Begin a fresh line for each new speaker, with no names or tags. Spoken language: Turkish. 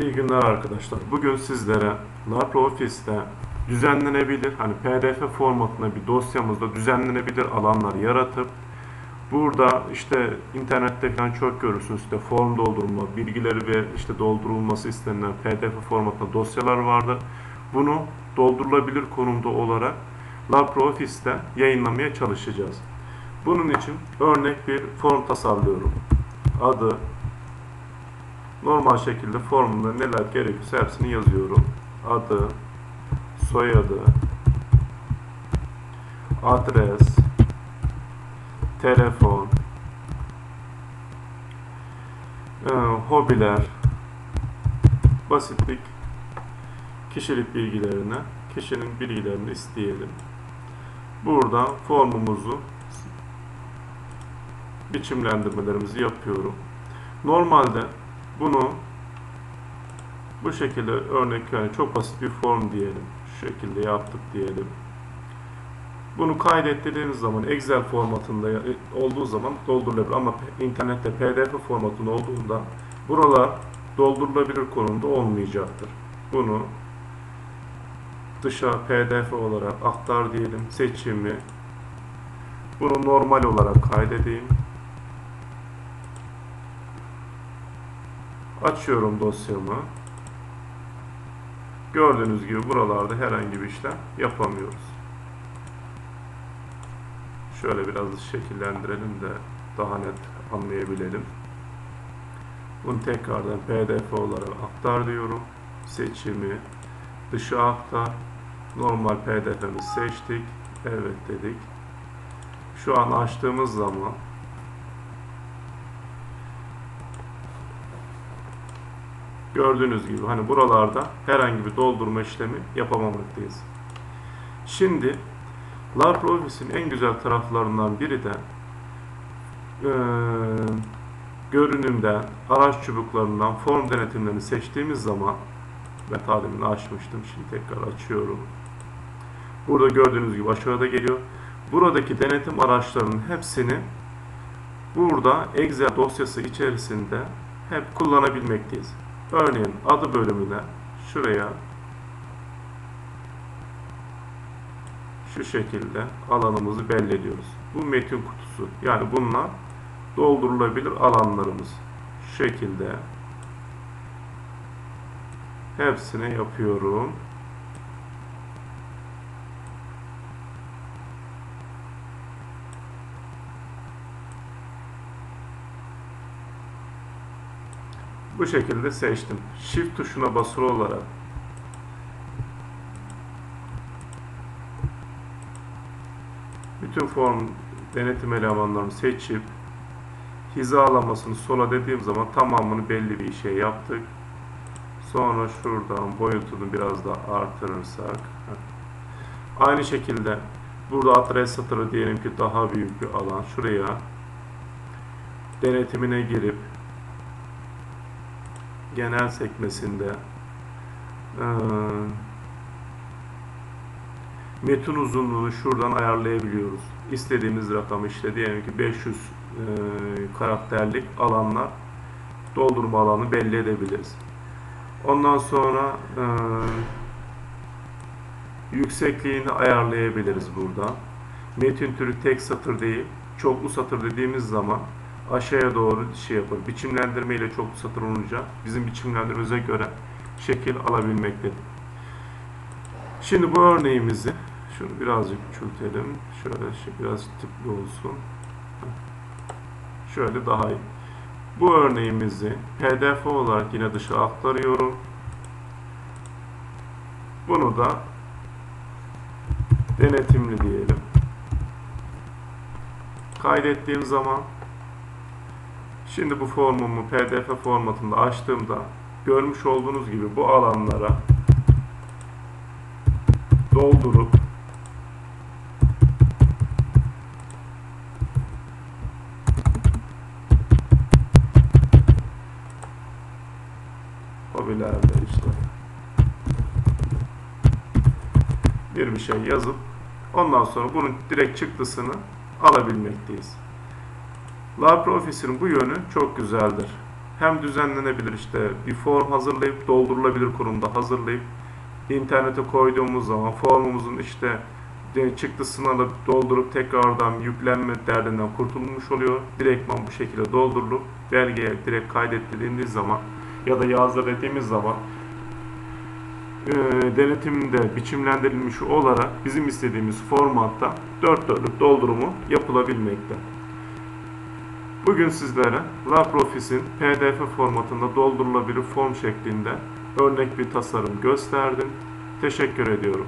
İyi günler arkadaşlar. Bugün sizlere LibreOffice'te düzenlenebilir, hani PDF formatında bir dosyamızda düzenlenebilir alanlar yaratıp burada işte internette falan çok görürsünüz işte form doldurma, bilgileri ve işte doldurulması istenilen PDF formatında dosyalar vardı. Bunu doldurulabilir konumda olarak LibreOffice'te yayınlamaya çalışacağız. Bunun için örnek bir form tasarlıyorum. Adı, normal şekilde formunda neler gerekiyorsa hepsini yazıyorum. Adı, soyadı, adres, telefon, e, hobiler, basitlik, kişilik bilgilerine, kişinin bilgilerini isteyelim. Burada formumuzu biçimlendirmelerimizi yapıyorum. Normalde bunu bu şekilde örnek yani çok basit bir form diyelim. Şu şekilde yaptık diyelim. Bunu kaydettiğiniz zaman Excel formatında olduğu zaman doldurulabilir ama internette PDF formatında olduğunda buralar doldurulabilir konumda olmayacaktır. Bunu dışa PDF olarak aktar diyelim. Seçimi bunu normal olarak kaydedeyim. Açıyorum dosyamı. Gördüğünüz gibi buralarda herhangi bir işlem yapamıyoruz. Şöyle biraz şekillendirelim de daha net anlayabilelim. Bunu tekrardan pdf olarak aktar diyorum. Seçimi dışa aktar. Normal pdf'imizi seçtik. Evet dedik. Şu an açtığımız zaman Gördüğünüz gibi hani buralarda herhangi bir doldurma işlemi yapamamaktayız. Şimdi LibreOffice'in en güzel taraflarından biri de e, görünümden, araç çubuklarından form denetimlerini seçtiğimiz zaman ben demin açmıştım. Şimdi tekrar açıyorum. Burada gördüğünüz gibi aşağıda geliyor. Buradaki denetim araçlarının hepsini burada Excel dosyası içerisinde hep kullanabilmekteyiz. Örneğin adı bölümüne şuraya şu şekilde alanımızı belli ediyoruz. Bu metin kutusu. Yani bunlar doldurulabilir alanlarımız. Şu şekilde hepsini yapıyorum. Bu şekilde seçtim. Shift tuşuna basılı olarak bütün form denetim elemanlarını seçip hizalamasını sola dediğim zaman tamamını belli bir şey yaptık. Sonra şuradan boyutunu biraz daha artırırsak aynı şekilde burada adres satırı diyelim ki daha büyük bir alan şuraya denetimine girip genel sekmesinde e, metin uzunluğunu şuradan ayarlayabiliyoruz. İstediğimiz rakamı işte diyelim ki 500 e, karakterlik alanlar doldurma alanı belli edebiliriz. Ondan sonra e, yüksekliğini ayarlayabiliriz burada. Metin türü tek satır değil, çoklu satır dediğimiz zaman aşağıya doğru şey yapar. Biçimlendirme ile çoklu satır olunca bizim biçimlendirmemize göre şekil alabilmektedir. Şimdi bu örneğimizi şunu birazcık küçültelim. Şöyle şey biraz tipli olsun. Şöyle daha iyi. Bu örneğimizi pdf olarak yine dışa aktarıyorum. Bunu da denetimli diyelim. Kaydettiğim zaman Şimdi bu formumu pdf formatında açtığımda görmüş olduğunuz gibi bu alanlara doldurup hobilerde işte bir bir şey yazıp ondan sonra bunun direkt çıktısını alabilmekteyiz. LibreOffice'in bu yönü çok güzeldir. hem düzenlenebilir işte bir form hazırlayıp doldurulabilir kurumda hazırlayıp internete koyduğumuz zaman formumuzun işte de- çıktısını alıp doldurup tekrardan yüklenme derdinden kurtulmuş oluyor. Direktman bu şekilde doldurulup belgeye direkt kaydettirildiğiniz zaman ya da yazdır dediğimiz zaman e, denetimde biçimlendirilmiş olarak bizim istediğimiz formatta dört dörtlük doldurumu yapılabilmekte. Bugün sizlere LabreOffice'in PDF formatında doldurulabilir form şeklinde örnek bir tasarım gösterdim. Teşekkür ediyorum.